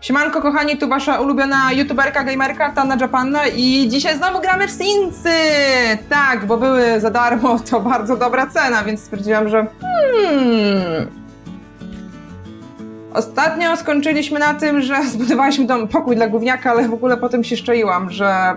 Siemanko kochani, tu wasza ulubiona youtuberka, gamerka, Tana Japanna i dzisiaj znowu gramy w Sinsy! Tak, bo były za darmo, to bardzo dobra cena, więc stwierdziłam, że hmm... Ostatnio skończyliśmy na tym, że zbudowaliśmy dom, pokój dla gówniaka, ale w ogóle potem się szczaiłam, że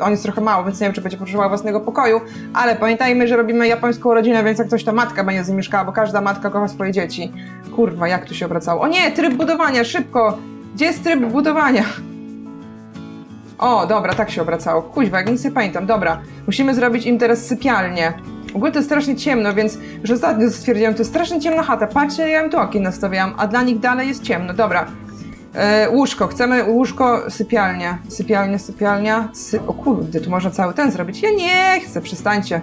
on jest trochę mało, więc nie wiem, czy będzie potrzebował własnego pokoju, ale pamiętajmy, że robimy japońską rodzinę, więc jak coś to matka będzie z nim mieszkała, bo każda matka kocha swoje dzieci. Kurwa, jak tu się obracało? O nie, tryb budowania, szybko! Gdzie jest tryb budowania? O, dobra, tak się obracało. Kuźwa, jak nic nie pamiętam. Dobra, musimy zrobić im teraz sypialnię. W ogóle to jest strasznie ciemno, więc już ostatnio stwierdziłam, to jest strasznie ciemna chata. Patrzcie, ja ją tu okien nastawiałam, a dla nich dalej jest ciemno. Dobra. E, łóżko, chcemy łóżko, sypialnia. Sypialnia, sypialnia. Sy o kurde, tu można cały ten zrobić. Ja nie chcę, przestańcie.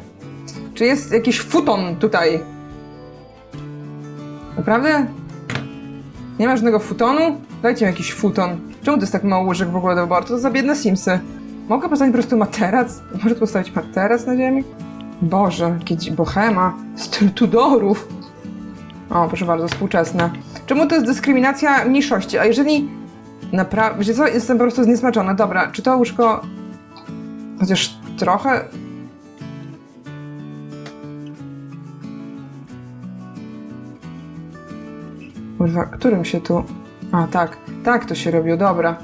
Czy jest jakiś futon tutaj? Naprawdę? Nie ma żadnego futonu? Dajcie mi jakiś futon. Czemu to jest tak mało łóżek w ogóle do wyboru? To za biedne Simsy. Mogę postawić po prostu materac? Może postawić materac na ziemi? Boże, jakieś bohema, styl Tudorów. O, proszę bardzo, współczesne. Czemu to jest dyskryminacja mniejszości? A jeżeli naprawdę... Wiecie co? Jestem po prostu zniesmaczona. Dobra, czy to łóżko... Chociaż trochę... Kurwa, którym się tu... A, tak. Tak to się robiło, dobra.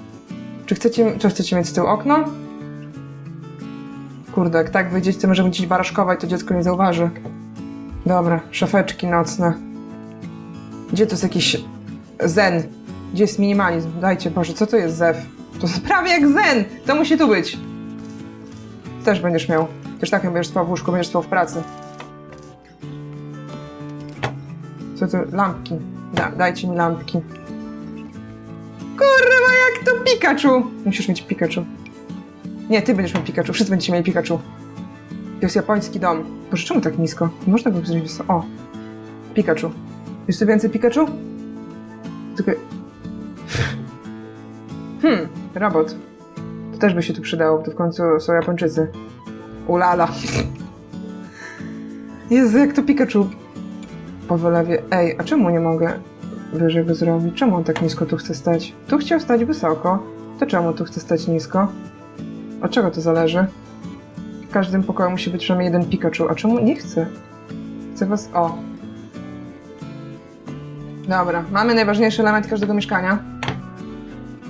Czy chcecie, czy chcecie mieć z tyłu okno? Kurde, jak tak wyjdziecie, to możemy gdzieś baraszkować, to dziecko nie zauważy. Dobra, szafeczki nocne. Gdzie to jest jakiś zen? Gdzie jest minimalizm? Dajcie, Boże, co to jest zew? To jest prawie jak zen! To musi tu być. Też będziesz miał. Też tak będziesz spał w łóżku, będziesz spał w pracy. Co to? Lampki. Da, dajcie mi lampki. Kurwa, jak to Pikachu! Musisz mieć Pikachu. Nie, ty będziesz miał Pikachu, wszyscy będziecie mieli Pikachu. To jest japoński dom. Boże, czemu tak nisko? Nie można go zrobić wysoko. O! Pikachu. Jest tu więcej Pikachu? Tylko... Hmm, robot. To też by się tu przydało, bo to w końcu są Japończycy. Ulala. Jezu, jak to Pikachu po wylewie. Ej, a czemu nie mogę wyżej go zrobić? Czemu on tak nisko tu chce stać? Tu chciał stać wysoko. To czemu tu chce stać nisko? Od czego to zależy? W każdym pokoju musi być przynajmniej jeden Pikachu. A czemu nie chcę? Chcę was... O. Dobra, mamy najważniejszy element każdego mieszkania.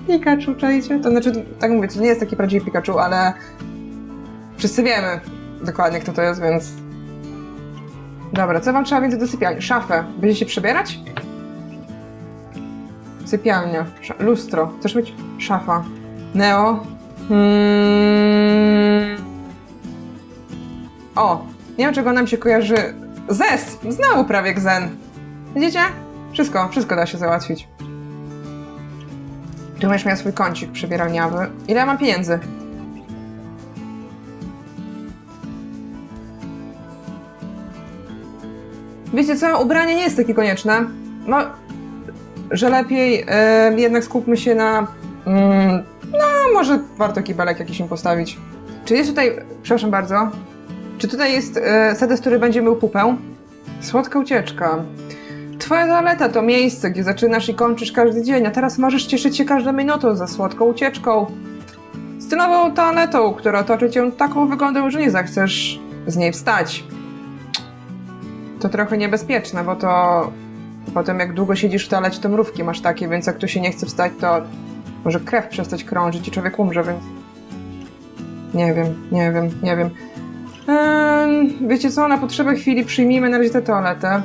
Pikachu, czajcie? To znaczy, tak mówię, to nie jest taki prawdziwy Pikachu, ale wszyscy wiemy dokładnie, kto to jest, więc... Dobra, co wam trzeba więcej do sypialni? Szafę. Będziecie przebierać? Sypialnia. Lustro. Chcesz mieć? Szafa. Neo. Hmm. O! Nie wiem, czego nam się kojarzy. Zes! Znowu prawie jak zen. Widzicie? Wszystko, wszystko da się załatwić. Tu będziesz miał swój kącik przebieralniawy. Ile mam pieniędzy? Wiecie co? Ubranie nie jest takie konieczne. No, że lepiej jednak skupmy się na. Mm, no, może warto kibelek jakiś im postawić. Czy jest tutaj. Przepraszam bardzo. Czy tutaj jest e, sedes, który będzie mył pupę? Słodka ucieczka. Twoja toaleta to miejsce, gdzie zaczynasz i kończysz każdy dzień, a teraz możesz cieszyć się każdą minutą za słodką ucieczką. Stylową toaletą, która otoczy cię taką wygodą, że nie zechcesz z niej wstać. To trochę niebezpieczne, bo to potem jak długo siedzisz w toalecie, to mrówki masz takie, więc jak tu się nie chce wstać, to może krew przestać krążyć i człowiek umrze, więc... Nie wiem, nie wiem, nie wiem. Wiecie co, na potrzebę chwili przyjmijmy na razie tę toaletę.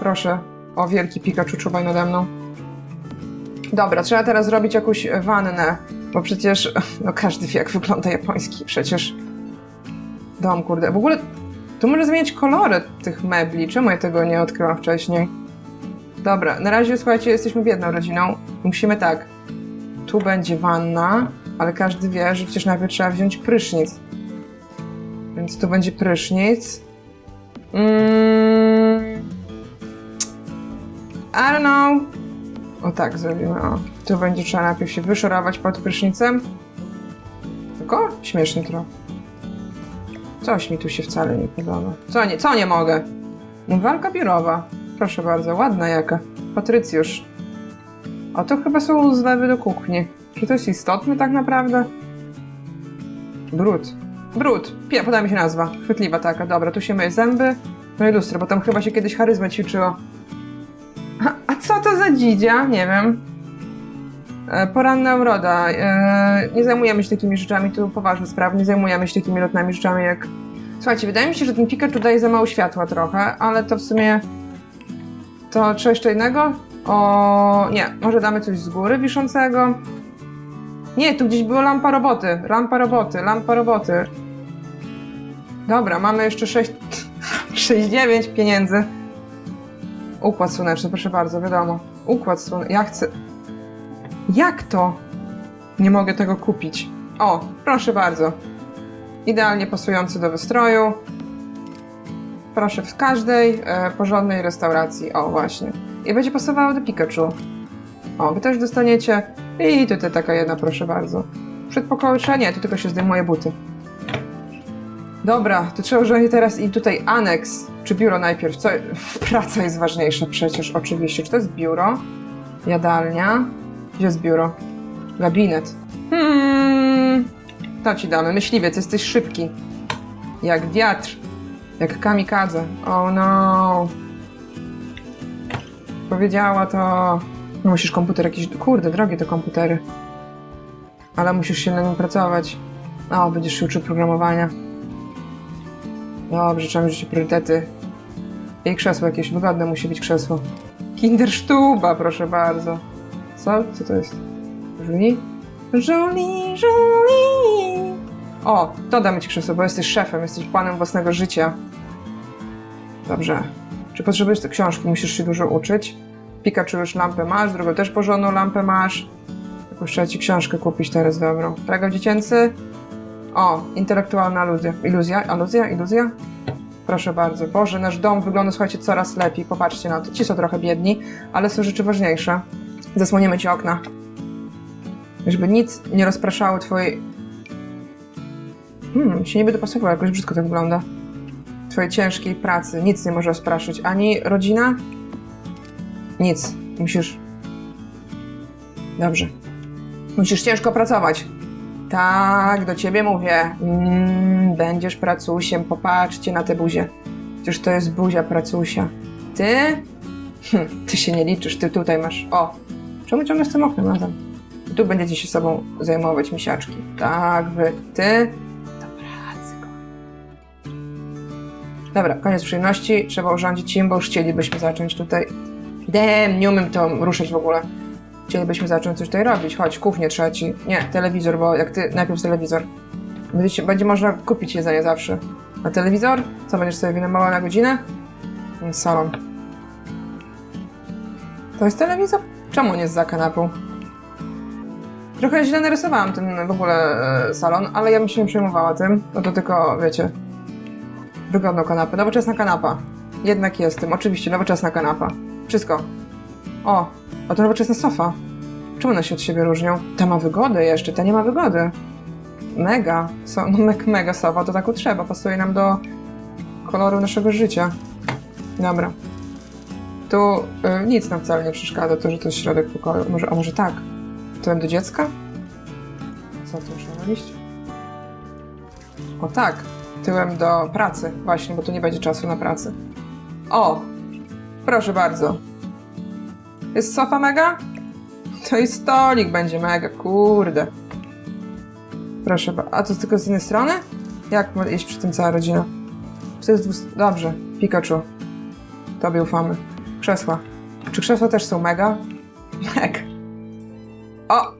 Proszę, o wielki Pikachu, czuwaj nade mną. Dobra, trzeba teraz zrobić jakąś wannę, bo przecież, no każdy wie jak wygląda japoński przecież dom, kurde. W ogóle tu może zmieniać kolory tych mebli, czemu ja tego nie odkryłam wcześniej? Dobra, na razie słuchajcie, jesteśmy biedną rodziną. Musimy tak, tu będzie wanna, ale każdy wie, że przecież najpierw trzeba wziąć prysznic. Więc tu będzie prysznic. Mm. I don't know. O tak zrobimy, o. Tu będzie trzeba najpierw się wyszorować pod prysznicem. Tylko śmiesznie trochę. Coś mi tu się wcale nie podoba. Co nie, co nie mogę? Walka biurowa. Proszę bardzo, ładna jaka. Patrycjusz. A to chyba są zlewy do kuchni. Czy to jest istotne tak naprawdę? Brud. Brud. Pie, poda mi się nazwa. Chwytliwa taka. Dobra, tu się myje zęby. No i lustro, bo tam chyba się kiedyś charyzmę ćwiczyło. A, a co to za dzidzia? Nie wiem. E, Poranna uroda. E, nie zajmujemy się takimi rzeczami, to poważne sprawy. Nie zajmujemy się takimi lotnymi rzeczami jak... Słuchajcie, wydaje mi się, że ten Pikachu daje za mało światła trochę, ale to w sumie... To czy jeszcze innego? O... Nie, może damy coś z góry wiszącego? Nie, tu gdzieś była lampa roboty. Lampa roboty, lampa roboty. Dobra, mamy jeszcze 6... 6-9 pieniędzy. Układ słoneczny, proszę bardzo, wiadomo. Układ słoneczny. Ja chcę... Jak to? Nie mogę tego kupić. O, proszę bardzo. Idealnie pasujący do wystroju. Proszę w każdej e, porządnej restauracji. O, właśnie. I będzie pasowało do Pikachu. O, wy też dostaniecie. I tutaj taka jedna, proszę bardzo. Przedpokoju nie, tu tylko się zdejmuje buty. Dobra, to trzeba urządzić teraz i tutaj aneks. Czy biuro najpierw? Co? Praca jest ważniejsza przecież, oczywiście. Czy to jest biuro? Jadalnia? Jest biuro? Gabinet. Hmm. To ci damy. Myśliwiec, jesteś szybki. Jak wiatr. Jak kamikadze. Oh no. Powiedziała to. No musisz komputer jakiś. Kurde, drogie te komputery. Ale musisz się na nim pracować. O, będziesz się uczył programowania. Dobrze, trzeba mieć priorytety. I krzesło jakieś wygodne musi być krzesło. Kindersztuba, proszę bardzo. Co? Co to jest? Julie? Julie, Julie. O, to damy ci krzesło, bo jesteś szefem, jesteś panem własnego życia. Dobrze. Czy potrzebujesz te książki? Musisz się dużo uczyć. Pikachu już lampę masz, drugą też porządną lampę masz. Jakąś trzeba ci książkę kupić teraz dobrą. Program dziecięcy? O, intelektualna aluzja. Iluzja? Aluzja? Iluzja? Proszę bardzo. Boże, nasz dom wygląda, słuchajcie, coraz lepiej. Popatrzcie na to. Ci są trochę biedni, ale są rzeczy ważniejsze. Zasłoniemy ci okna. Żeby nic nie rozpraszało twojej... Hmm, się niby dopasowało, jakoś brzydko to wygląda. Twojej ciężkiej pracy. Nic nie może rozpraszyć. Ani rodzina? Nic. Musisz... Dobrze. Musisz ciężko pracować. Tak, do ciebie mówię. Mm, będziesz pracusiem, popatrzcie na tę buzię. Przecież to jest buzia pracusia. Ty? Hm, ty się nie liczysz, ty tutaj masz. O! Ciągle z tym oknem razem? I tu będziecie się sobą zajmować, misiaczki. Tak, wy, ty. Dobra, koniec przyjemności. Trzeba urządzić im, bo już chcielibyśmy zacząć tutaj. Dem, nie umiem to ruszyć w ogóle. Chcielibyśmy zacząć coś tutaj robić. Chodź, kuchnię trzeba ci. Nie, telewizor, bo jak ty, najpierw telewizor. Będzie, będzie można kupić jedzenie zawsze. A telewizor? Co, będziesz sobie wynajmował na godzinę? Salon. To jest telewizor? Czemu on jest za kanapą? Trochę źle narysowałam ten w ogóle e, salon, ale ja bym się nie przejmowała tym. No to tylko, wiecie, wygodną kanapę. Nowoczesna kanapa. Jednak jestem. Oczywiście, nowoczesna kanapa. Wszystko. O, a to nowoczesna sofa. Czemu one się od siebie różnią? Ta ma wygodę jeszcze, ta nie ma wygody. Mega. So, no me- mega sofa, to tak trzeba. Pasuje nam do koloru naszego życia. Dobra. Tu y, nic nam wcale nie przeszkadza, to, że to jest środek pokoju. Może, a może tak? Tyłem do dziecka? Co tu muszę znaleźć? O tak, tyłem do pracy, właśnie, bo tu nie będzie czasu na pracę. O, proszę bardzo. Jest sofa mega? To i stolik będzie mega, kurde. Proszę bardzo. A to tylko z jednej strony? Jak ma iść przy tym cała rodzina? To jest. Dobrze, Pikachu. Tobie ufamy. Krzesła. Czy krzesła też są mega? Mega. O!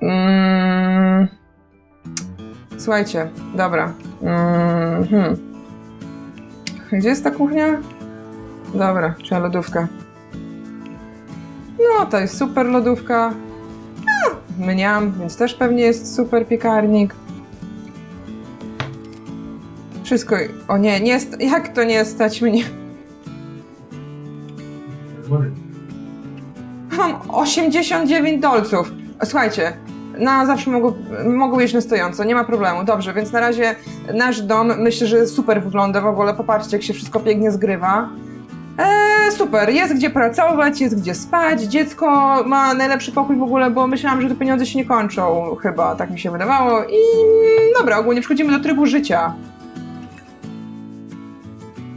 Mm. Słuchajcie, dobra. Mm, hmm. Gdzie jest ta kuchnia? Dobra, trzeba lodówkę. No, to jest super lodówka. A, mniam, więc też pewnie jest super piekarnik. Wszystko. O nie, nie. Jak to nie stać mnie? Mam 89 dolców. Słuchajcie, na zawsze mogą, mogą jeść na stojąco, nie ma problemu. Dobrze, więc na razie nasz dom myślę, że super wygląda w ogóle. Popatrzcie, jak się wszystko pięknie zgrywa. Eee, super, jest gdzie pracować, jest gdzie spać, dziecko ma najlepszy pokój w ogóle, bo myślałam, że te pieniądze się nie kończą, chyba, tak mi się wydawało i mm, dobra, ogólnie przechodzimy do trybu życia.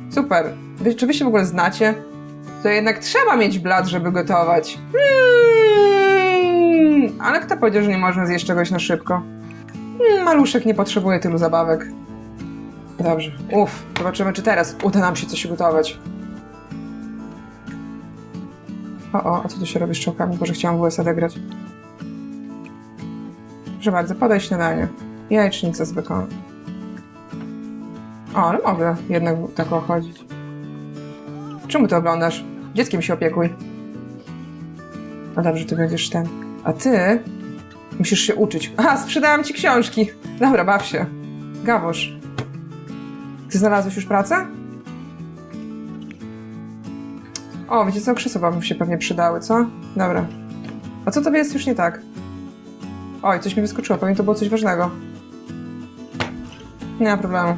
Super. Wy, czy wy się w ogóle znacie? To jednak trzeba mieć blat, żeby gotować. Hmm, ale kto powiedział, że nie można zjeść czegoś na szybko? Hmm, maluszek nie potrzebuje tylu zabawek. Dobrze. Uff, zobaczymy, czy teraz uda nam się coś gotować. O, o, a co tu się robi z czołkami? Boże, chciałam w USA grać. Proszę bardzo, podaj śniadanie. Jajecznica z bekonem. O, ale mogę jednak tak chodzić. Czemu ty oglądasz? Dzieckiem się opiekuj. No dobrze, ty będziesz ten. A ty musisz się uczyć. Aha, sprzedałam ci książki. Dobra, baw się. Gawosz. Ty znalazłeś już pracę? O, wiecie co? Krzesła wam się pewnie przydały, co? Dobra. A co tobie jest już nie tak? Oj, coś mi wyskoczyło. Pewnie to było coś ważnego. Nie ma problemu.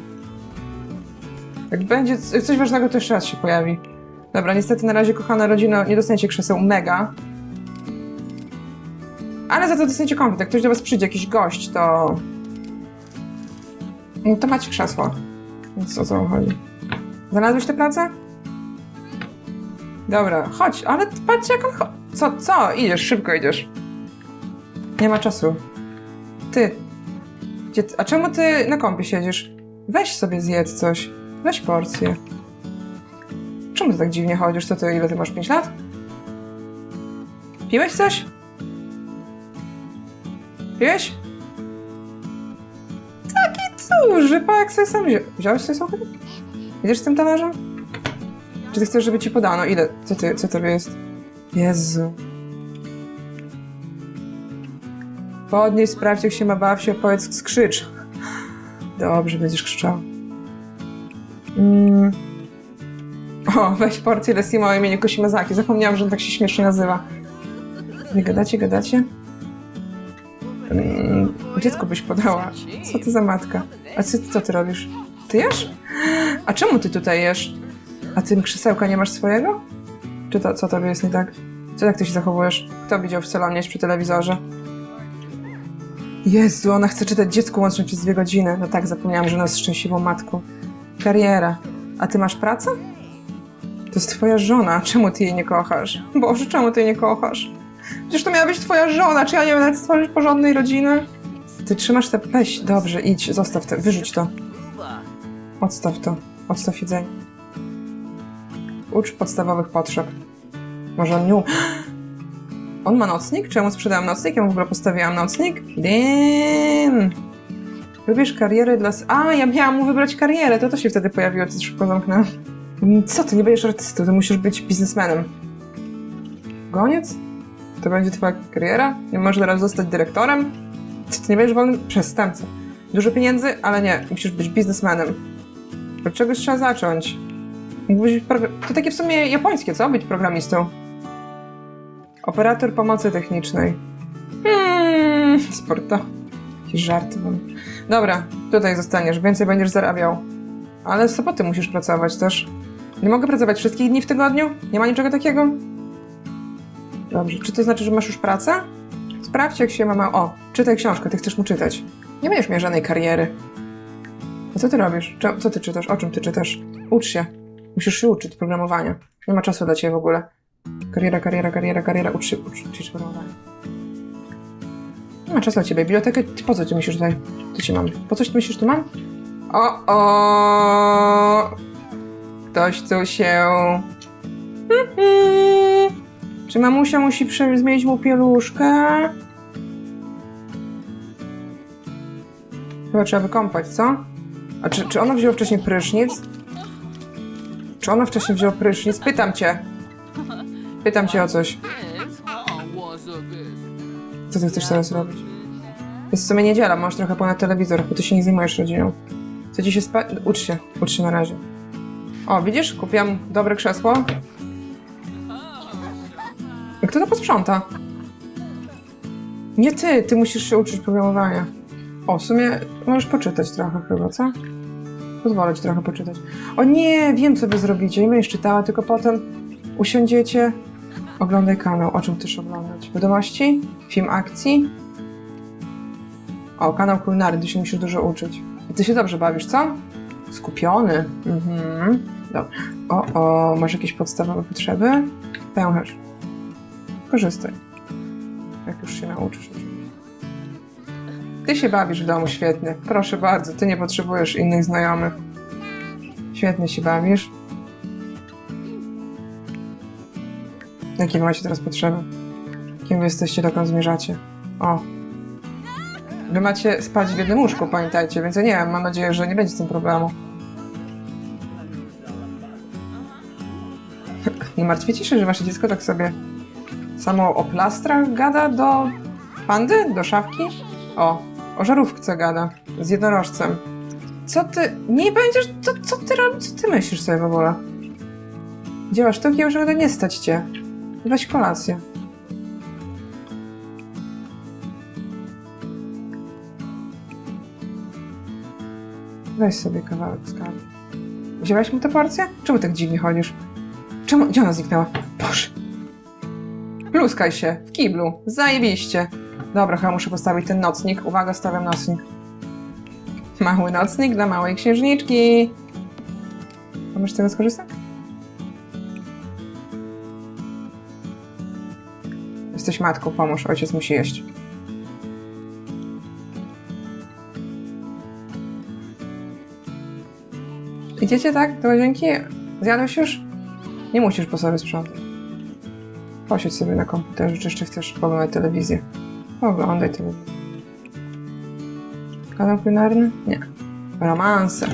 Jak będzie coś ważnego, to jeszcze raz się pojawi. Dobra, niestety na razie, kochana rodzina, nie dostaniecie krzeseł mega. Ale za to dostaniecie komplet. Jak ktoś do was przyjdzie, jakiś gość, to... No to macie krzesło. Więc o co chodzi? Znalazłeś tę pracę? Dobra, chodź, ale patrz jak on cho- Co, co? Idziesz, szybko idziesz. Nie ma czasu. Ty. Gdzie ty? A czemu ty na kąpie siedzisz? Weź sobie zjedz coś. Weź porcję. Czemu ty tak dziwnie chodzisz? Co ty, ile ty masz? 5 lat? Piłeś coś? Piłeś? Taki duży, pa jak sobie sam wziął. Wziąłeś sobie samochód? Idziesz z tym talerzem? Czy ty chcesz, żeby ci podano? Ile? Co ty, co tobie jest? Jezu. Podnieś, sprawdź jak się ma, baw się, opowiedz, skrzycz. Dobrze, będziesz krzyczał. Mm. O, weź porcję Lessimo o imieniu Kosimazaki. Zapomniałam, że on tak się śmiesznie nazywa. Wy gadacie, gadacie? Mm, dziecko byś podała. Co ty za matka? A ty, co ty robisz? Ty jesz? A czemu ty tutaj jesz? A ty krzesełka nie masz swojego? Czy to, co tobie jest nie tak? Co tak ty się zachowujesz? Kto widział w salonie przy telewizorze? Jezu, ona chce czytać dziecku łącznie przez dwie godziny. No tak, zapomniałam, że ona jest szczęśliwą matką. Kariera. A ty masz pracę? To jest twoja żona. Czemu ty jej nie kochasz? Boże, czemu ty jej nie kochasz? Przecież to miała być twoja żona. Czy ja nie wiem nawet stworzyć porządnej rodziny? Ty trzymasz te... Weź, dobrze, idź, zostaw to, wyrzuć to. Odstaw to. Odstaw jedzenie. Ucz podstawowych potrzeb. Może on nie... u- On ma nocnik? Czemu sprzedałam nocnik? Ja mu w ogóle postawiłam nocnik? Damn! Wybierz karierę dla... A, ja miałam mu wybrać karierę, to to się wtedy pojawiło, to szybko zamknęłam. Co ty, nie będziesz artystą, ty musisz być biznesmenem. Koniec? To będzie twoja kariera? Nie możesz teraz zostać dyrektorem? Co, ty nie będziesz wolnym przestępcą. Dużo pieniędzy, ale nie, musisz być biznesmenem. Od czegoś trzeba zacząć. Mógłbyś to takie w sumie japońskie, co? Być programistą. Operator pomocy technicznej. Hmm, sporto. Żarty mam. Dobra, tutaj zostaniesz, więcej będziesz zarabiał. Ale w soboty musisz pracować też. Nie mogę pracować wszystkich dni w tygodniu? Nie ma niczego takiego? Dobrze, czy to znaczy, że masz już pracę? Sprawdź, jak się mama... O, czytaj książkę, ty chcesz mu czytać. Nie będziesz miał żadnej kariery. A co ty robisz? Co ty czytasz? O czym ty czytasz? Ucz się. Musisz się uczyć programowania. Nie ma czasu dla ciebie w ogóle. Kariera, kariera, kariera, kariera. Ucz się, ucz, się programowania. Nie ma czasu dla ciebie. Bibliotekę, ty po co ty myślisz tutaj? Co ci mam? Po coś ty myślisz, tu mam? O, o! Ktoś tu się... Mhm. Czy mamusia musi zmienić mu pieluszkę? Chyba trzeba wykąpać, co? A czy, czy ona wzięła wcześniej prysznic? Czy ona wcześniej wzięła prysznic? Pytam cię. Pytam cię o coś. Co ty chcesz teraz robić? Jest w sumie niedziela, masz trochę ponad telewizor, bo ty się nie zajmujesz rodziną. Chce ci się spać? Ucz się, ucz się na razie. O, widzisz? Kupiłam dobre krzesło. Kto to posprząta? Nie ty, ty musisz się uczyć programowania. O, w sumie możesz poczytać trochę chyba, co? Pozwolę ci trochę poczytać. O nie, wiem co wy zrobicie. Nie będziesz czytała, tylko potem usiądziecie. Oglądaj kanał. O czym chcesz oglądać? Wiadomości? Film akcji? O, kanał kulinarny, ty się musisz dużo uczyć. Ty się dobrze bawisz, co? Skupiony. Mhm. Dobra. O, o, masz jakieś podstawowe potrzeby? Pęcherz. Korzystaj. Jak już się nauczysz. Ty się bawisz w domu świetnie. Proszę bardzo, ty nie potrzebujesz innych znajomych. Świetnie się bawisz. Jakie macie teraz potrzeby? Kim wy jesteście, dokąd zmierzacie? O. Wy macie spać w jednym łóżku, pamiętajcie, więc ja nie wiem, mam nadzieję, że nie będzie z tym problemu. Nie martwicie się, że wasze dziecko tak sobie samo o plastrach gada do pandy? Do szafki? O, o żarówce gada. Z jednorożcem. Co ty... Nie będziesz... Co, co ty robisz? Co ty myślisz sobie w ogóle? Dzieła może będę nie stać cię. Weź kolację. Weź sobie kawałek skarbu. Wziąłeś mu tę porcję? Czemu tak dziwnie chodzisz? Czemu? Gdzie ona zniknęła? Boże. Pluskaj się w kiblu. Zajebiście. Dobra, chyba muszę postawić ten nocnik. Uwaga, stawiam nocnik. Mały nocnik dla małej księżniczki. Możesz z tego skorzystać? Jesteś matką, pomóż. Ojciec musi jeść. Idziecie tak do łazienki? Zjadłeś już? Nie musisz po sobie sprzątać. Posiedź sobie na komputerze, czy jeszcze chcesz oglądać telewizję. Oglądaj telewizję. Kanał kulinarny? Nie. Romanse.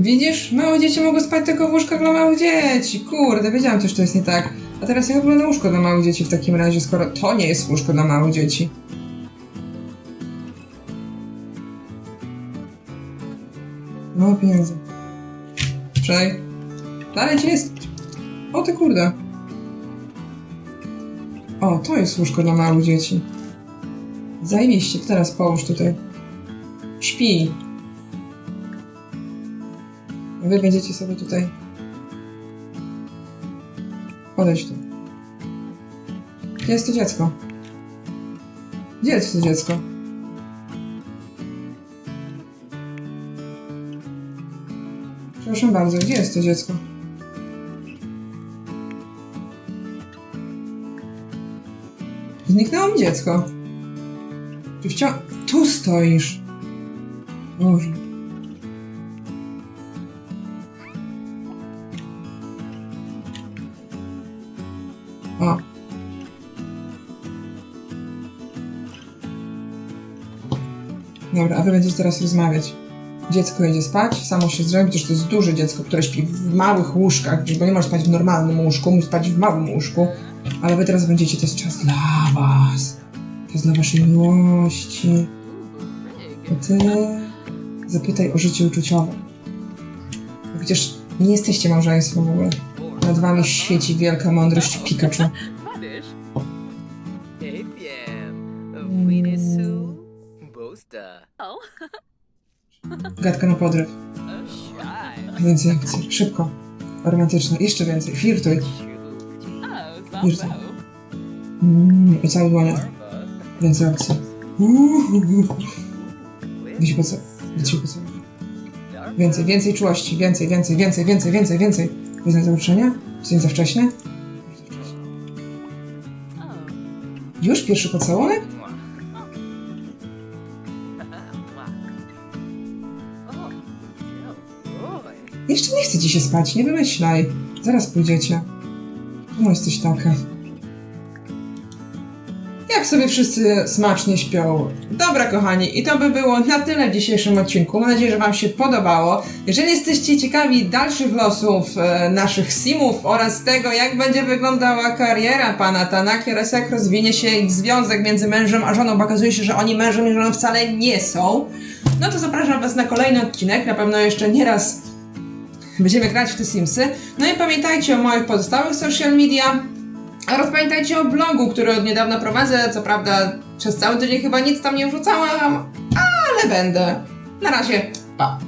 Widzisz? Małe dzieci mogą spać tylko w łóżkach dla małych dzieci. Kurde, wiedziałam coś, to jest nie tak. A teraz jak wygląda łóżko dla małych dzieci w takim razie, skoro to nie jest łóżko dla małych dzieci? Mało pieniędzy. Przej. Dalej ci jest. O ty kurde. O, to jest łóżko dla małych dzieci. Zajebiście, teraz połóż tutaj. Śpi. Wy będziecie sobie tutaj. Podejdź tu. Gdzie jest to dziecko? Gdzie jest to dziecko? Przepraszam bardzo, gdzie jest to dziecko? Zniknęło mi dziecko. Ty wciąż... Tu stoisz. Boże. O. Dobra, a wy będziecie teraz rozmawiać. Dziecko idzie spać, samo się zrobi, przecież to jest duże dziecko, które śpi w małych łóżkach, bo nie może spać w normalnym łóżku, musi spać w małym łóżku. Ale wy teraz będziecie, to jest czas dla was. To jest dla waszej miłości. A ty zapytaj o życie uczuciowe. Przecież nie jesteście małżeństwem w ogóle. Nad wami świeci wielka mądrość Pikachu. Gadka na podryw. Więcej akcji. Szybko. Romantyczne. Jeszcze więcej. Flirtuj. Mm, I cały dłonia. Więcej akcji. Uuu. Widzi po co? Widzi po co? Więcej, więcej czułości. Więcej, więcej, więcej, więcej, więcej, więcej. Wyznać zaruczenia? Czy nie za wcześnie? Już? Pierwszy pocałunek? Jeszcze nie chce ci się spać, nie wymyślaj. Zaraz pójdziecie. Czemu jesteś taka? Jak sobie wszyscy smacznie śpią. Dobra, kochani, i to by było na tyle w dzisiejszym odcinku. Mam nadzieję, że Wam się podobało. Jeżeli jesteście ciekawi dalszych losów e, naszych simów oraz tego, jak będzie wyglądała kariera pana Tanaki oraz jak rozwinie się ich związek między mężem a żoną, bo okazuje się, że oni mężem i żoną wcale nie są, no to zapraszam Was na kolejny odcinek. Na pewno jeszcze nie raz Będziemy grać w te Simsy. No i pamiętajcie o moich pozostałych social media. Oraz pamiętajcie o blogu, który od niedawna prowadzę. Co prawda przez cały tydzień chyba nic tam nie wrzucałam, ale będę. Na razie, pa.